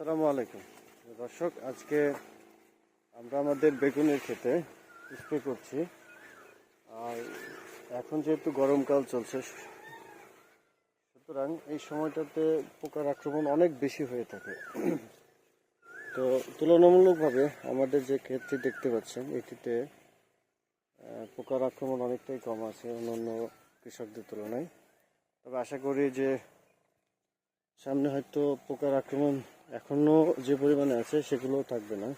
আসসালামু আলাইকুম। দর্শক, আজকে আমরা আমাদের বেগুনের ক্ষেতে স্প্রে করছি। আর এখন যেহেতু গরমকাল চলছে, সুতরাং এই সময়টাতে পোকার আক্রমণ অনেক বেশি হয়ে থাকে। তো তুলনামূলকভাবে আমাদের যে ক্ষেতটি দেখতে পাচ্ছেন, এটিতে পোকার আক্রমণ অনেকটাই কম আছে অন্যান্য কৃষকদের তুলনায়। তবে আশা করি যে সামনে হয়তো পোকার আক্রমণ এখনও যে পরিমাণে আছে সেগুলো থাকবে না।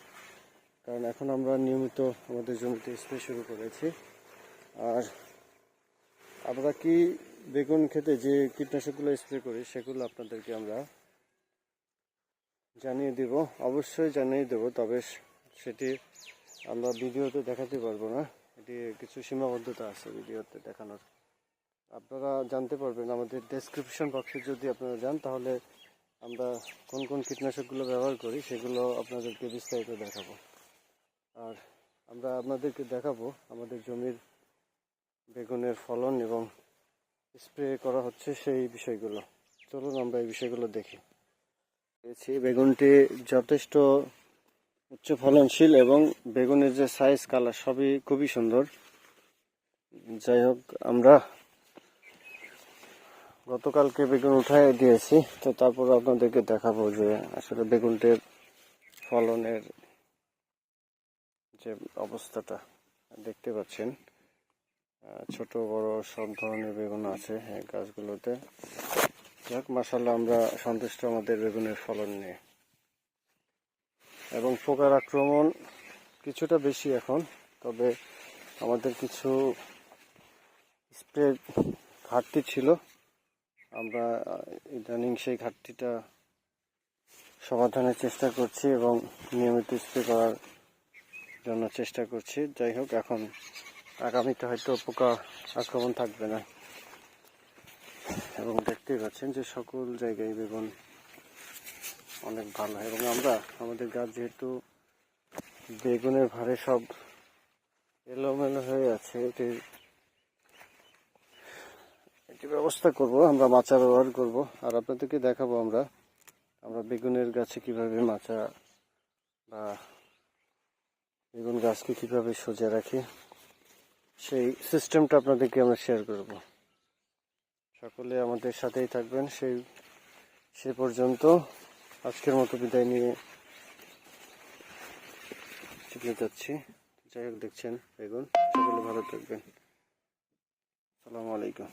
কারণ এখন আমরা নিয়মিত আমাদের জমিতে স্প্রে শুরু করেছি। আর আমরা কি বেগুন খেতে যে কীটনাশকগুলো স্প্রে করি সেগুলো আপনাদেরকে আমরা জানিয়ে দিব। অবশ্যই জানিয়ে দেব, তবে সেটি আমরা ভিডিওতে দেখাতে পারব না। এটি কিছু সীমাবদ্ধতা আছে ভিডিওতে দেখানোর। আপনারা জানতে পারবেন, আমাদের ডেসক্রিপশন বক্সে যদি আপনারা যান, তাহলে আমরা কোন কোন কীটনাশকগুলো ব্যবহার করি সেগুলো আপনাদেরকে বিস্তারিত দেখাবো। আর আমরা আপনাদেরকে দেখাবো আমাদের জমির বেগুনের ফলন এবং স্প্রে করা হচ্ছে সেই বিষয়গুলো। চলুন আমরা এই বিষয়গুলো দেখি। পেয়েছি, বেগুনটি যথেষ্ট উচ্চ ফলনশীল এবং বেগুনের যে সাইজ কালার সবই খুবই সুন্দর। যাই হোক, আমরা গতকালকে বেগুন উঠাই দিয়েছি, তো তারপর আপনাদেরকে দেখাবো যে আসলে বেগুনটির ফলনের যে অবস্থাটা দেখতে পাচ্ছেন। ছোট, বড় সব ধরনের বেগুন আছে এই গাছগুলোতে। যাক মাসাল্লাহ আমরা সন্তুষ্ট আমাদের বেগুনের ফলন নিয়ে। এবং পোকার আক্রমণ কিছুটা বেশি এখন, তবে আমাদের কিছু স্প্রে ঘাটতি ছিল। আমরা ইদানিং সেই ঘাটতিটা সমাধানের চেষ্টা করছি এবং নিয়মিত স্প্রে করার জন্য চেষ্টা করছি। যাই হোক, এখন আগামীতে হয়তো পোকা আক্রমণ থাকবে না। এবং দেখতেই পাচ্ছেন যে সকল জায়গায় বেগুন অনেক ভালো। এবং আমরা, আমাদের গাছ যেহেতু বেগুনের ভারে সব এলোমেলো হয়ে আছে, এটির একটি ব্যবস্থা করব, আমরা মাচা ব্যবহার করব। আর আপনাদেরকে দেখাবো আমরা আমরা বেগুনের গাছে কীভাবে মাচা বা বেগুন গাছকে কীভাবে সোজা রাখি, সেই সিস্টেমটা আপনাদেরকে আমরা শেয়ার করব। সকলে আমাদের সাথেই থাকবেন, সেই, সে পর্যন্ত আজকের মতো বিদায় নিয়ে চলে যাচ্ছি। যাই হোক, দেখছেন বেগুন, সকলে ভালো থাকবেন। আসসালামু আলাইকুম।